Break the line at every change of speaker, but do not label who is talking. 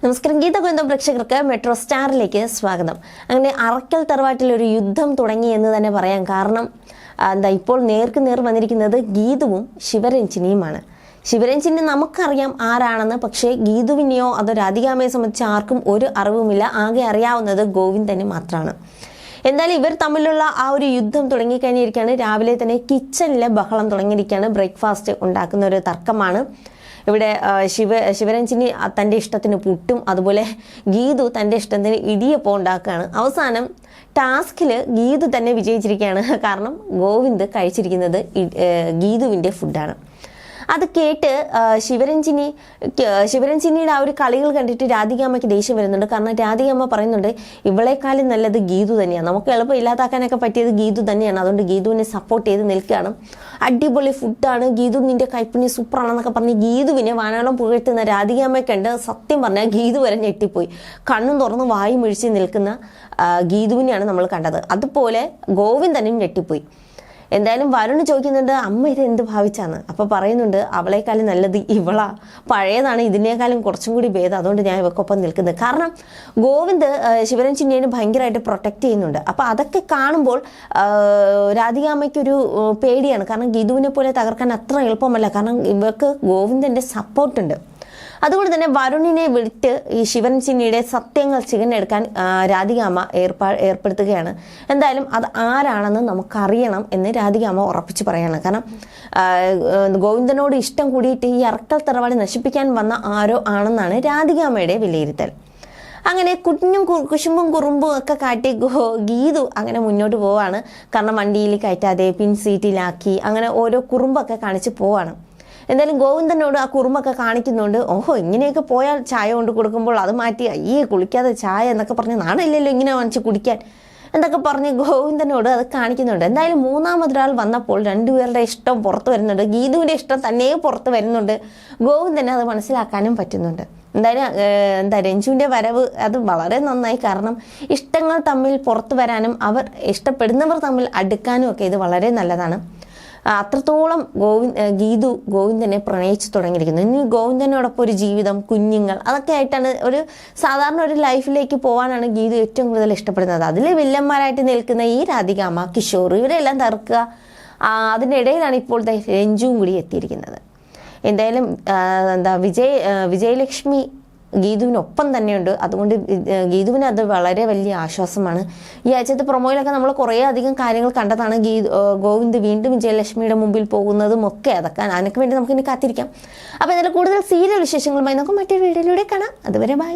നമസ്കാരം. ഗീത ഗോവിന്ദം പ്രേക്ഷകർക്ക് മെട്രോ സ്റ്റാറിലേക്ക് സ്വാഗതം. അങ്ങനെ അറക്കൽ തറവാട്ടിൽ ഒരു യുദ്ധം തുടങ്ങി എന്ന് തന്നെ പറയാം കാരണം എന്താ ഇപ്പോൾ നേർക്ക് നേർ വന്നിരിക്കുന്നത് ഗീതുവും ശിവരഞ്ജിനിയുമാണ്. ശിവരഞ്ജിനി നമുക്കറിയാം ആരാണെന്ന് പക്ഷേ ഗീതുവിനെയോ അതോ രാധികാമയെ സംബന്ധിച്ച് ആർക്കും ഒരു അറിവുമില്ല. ആകെ അറിയാവുന്നത് ഗോവിന്ദനെ മാത്രമാണ്. എന്തായാലും ഇവർ തമ്മിലുള്ള ആ ഒരു യുദ്ധം തുടങ്ങിക്കഴിഞ്ഞിരിക്കുകയാണ്. രാവിലെ തന്നെ കിച്ചണിലെ ബഹളം തുടങ്ങിയിരിക്കുകയാണ്. ബ്രേക്ക്ഫാസ്റ്റ് ഉണ്ടാക്കുന്ന ഒരു തർക്കമാണ്. ഇവിടെ ശിവ ശിവരഞ്ജിനി തന്റെ ഇഷ്ടത്തിന് പുട്ടും അതുപോലെ ഗീതു തന്റെ ഇഷ്ടത്തിന് ഇടിയപ്പം ഉണ്ടാക്കുകയാണ്. അവസാനം ടാസ്കിൽ ഗീതു തന്നെ വിജയിച്ചിരിക്കുകയാണ്. കാരണം ഗോവിന്ദ് കഴിച്ചിരിക്കുന്നത് ഗീതുവിന്റെ ഫുഡാണ് അത് കേട്ട് ശിവരഞ്ജിനി ശിവരഞ്ജിനിയുടെ ആ ഒരു കളികൾ കണ്ടിട്ട് രാധികാമ്മയ്ക്ക് ദേഷ്യം വരുന്നുണ്ട്. കാരണം രാധികാമ്മ പറയുന്നുണ്ട് ഇവളെക്കാളും നല്ലത് ഗീതു തന്നെയാണ്. നമുക്ക് എളുപ്പം ഇല്ലാതാക്കാനൊക്കെ പറ്റിയത് ഗീതു തന്നെയാണ്. അതുകൊണ്ട് ഗീതുവിനെ സപ്പോർട്ട് ചെയ്ത് നിൽക്കുകയാണ്. അടിപൊളി ഫുഡാണ് ഗീതു നിന്റെ കൈപ്പുണ്യ സൂപ്പറാണെന്നൊക്കെ പറഞ്ഞ് ഗീതുവിനെ വാനാളം പുകഴ്ത്തുന്ന രാധികാമ്മയ്ക്കുണ്ട് കണ്ട് സത്യം പറഞ്ഞാൽ ഗീതു വരെ ഞെട്ടിപ്പോയി. കണ്ണും തുറന്ന് വായും മുഴിച്ച് നിൽക്കുന്ന ഗീതുവിനെയാണ് നമ്മൾ കണ്ടത്. അതുപോലെ ഗോവിന്ദനും ഞെട്ടിപ്പോയി. എന്തായാലും വരുൺ ചോദിക്കുന്നുണ്ട് അമ്മ ഇത് എന്ത് ഭാവിച്ചാണ്? അപ്പോൾ പറയുന്നുണ്ട് അവളെക്കാളും നല്ലത് ഇവളാ. പഴയതാണ് ഇതിനേക്കാളും കുറച്ചും കൂടി ഭേദം. അതുകൊണ്ട് ഞാൻ ഇവക്കൊപ്പം നിൽക്കുന്നത് കാരണം ഗോവിന്ദ് ശിവരൻ ചിന്നേനെ ഭയങ്കരമായിട്ട് പ്രൊട്ടക്റ്റ് ചെയ്യുന്നുണ്ട്. അപ്പോൾ അതൊക്കെ കാണുമ്പോൾ രാധികാമ്മയ്ക്കൊരു പേടിയാണ്. കാരണം ഗീതുവിനെ പോലെ തകർക്കാൻ അത്ര എളുപ്പമല്ല. കാരണം ഇവർക്ക് ഗോവിന്ദന്റെ സപ്പോർട്ടുണ്ട് അതുകൊണ്ട് തന്നെ വരുണിനെ വിളിച്ച് ഈ ശിവൻ ചിന്നിയുടെ സത്യങ്ങൾ ചികഞ്ഞെടുക്കാൻ രാധികാമ ഏർപ്പാ ഏർപ്പെടുത്തുകയാണ്. എന്തായാലും അത് ആരാണെന്ന് നമുക്കറിയണം എന്ന് രാധികാമ്മ ഉറപ്പിച്ച് പറയാണ് കാരണം ഗോവിന്ദനോട് ഇഷ്ടം കൂടിയിട്ട് ഈ അറക്കൽ തറവാടി നശിപ്പിക്കാൻ വന്ന ആരോ ആണെന്നാണ് രാധികാമ്മയുടെ വിലയിരുത്തൽ. അങ്ങനെ കുഞ്ഞും കുശുമ്പും കുറുമ്പും ഒക്കെ കാട്ടി ഗീതു അങ്ങനെ മുന്നോട്ട് പോവാണ്. കാരണം വണ്ടിയിൽ കയറ്റാതെ പിൻ സീറ്റിലാക്കി അങ്ങനെ ഓരോ കുറുമ്പൊക്കെ കാണിച്ച് പോവാണ്. എന്തായാലും ഗോവിന്ദനോട് ആ കുറുമൊക്കെ കാണിക്കുന്നുണ്ട്. ഓഹോ ഇങ്ങനെയൊക്കെ പോയാൽ ചായ കൊണ്ട് കൊടുക്കുമ്പോൾ അത് മാറ്റി അയ്യേ കുളിക്കാതെ ചായ എന്നൊക്കെ പറഞ്ഞ് നാണില്ലല്ലോ ഇങ്ങനെ വാങ്ങിച്ച് കുടിക്കാൻ. എന്നൊക്കെ പറഞ്ഞ് ഗോവിന്ദനോട് അത് കാണിക്കുന്നുണ്ട്. എന്തായാലും മൂന്നാമതൊരാൾ വന്നപ്പോൾ രണ്ടുപേരുടെ ഇഷ്ടം പുറത്ത് വരുന്നുണ്ട്. ഗീതുവിന്റെ ഇഷ്ടം തന്നെ പുറത്ത് വരുന്നുണ്ട്. ഗോവിന്ദനെ അത് മനസ്സിലാക്കാനും പറ്റുന്നുണ്ട്. എന്തായാലും എന്താ രഞ്ജുവിന്റെ വരവ് അത് വളരെ നന്നായി. കാരണം ഇഷ്ടങ്ങൾ തമ്മിൽ പുറത്തു വരാനും അവർ ഇഷ്ടപ്പെടുന്നവർ തമ്മിൽ അടുക്കാനും ഒക്കെ ഇത് വളരെ നല്ലതാണ്. അത്രത്തോളം ഗോവിന്ദ് ഗീതു ഗോവിന്ദനെ പ്രണയിച്ചു തുടങ്ങിയിരിക്കുന്നു. ഇനി ഗോവിന്ദനോടൊപ്പം ഒരു ജീവിതം കുഞ്ഞുങ്ങൾ അതൊക്കെ ആയിട്ടാണ് ഒരു സാധാരണ ഒരു ലൈഫിലേക്ക് പോകാനാണ് ഗീതു ഏറ്റവും കൂടുതൽ ഇഷ്ടപ്പെടുന്നത്. അതിൽ വില്ലന്മാരായിട്ട് നിൽക്കുന്ന ഈ രാധികാമ്മ കിഷോർ ഇവരെല്ലാം തർക്കുക ഇടയിലാണ് ഇപ്പോൾ രഞ്ജുവും കൂടി എത്തിയിരിക്കുന്നത്. എന്തായാലും എന്താ വിജയ് വിജയലക്ഷ്മി ഗീതുവിനൊപ്പം തന്നെയുണ്ട്. അതുകൊണ്ട് ഗീതുവിന് അത് വളരെ വലിയ ആശ്വാസമാണ്. ഈ ആഴ്ചത്തെ പ്രൊമോയിലൊക്കെ നമ്മൾ കുറേ അധികം കാര്യങ്ങൾ കണ്ടതാണ്. ഗീ ഗോവിന്ദ് വീണ്ടും വിജയലക്ഷ്മിയുടെ മുമ്പിൽ പോകുന്നതും ഒക്കെ അതൊക്കെ അതിനൊക്കെ വേണ്ടി നമുക്ക് ഇനി കാത്തിരിക്കാം. അപ്പോൾ ഇതിൽ കൂടുതൽ സീരിയൽ വിശേഷങ്ങളുമായി നമുക്ക് മറ്റൊരു വീഡിയോയിലൂടെ കാണാം. അതുവരെ ബൈ.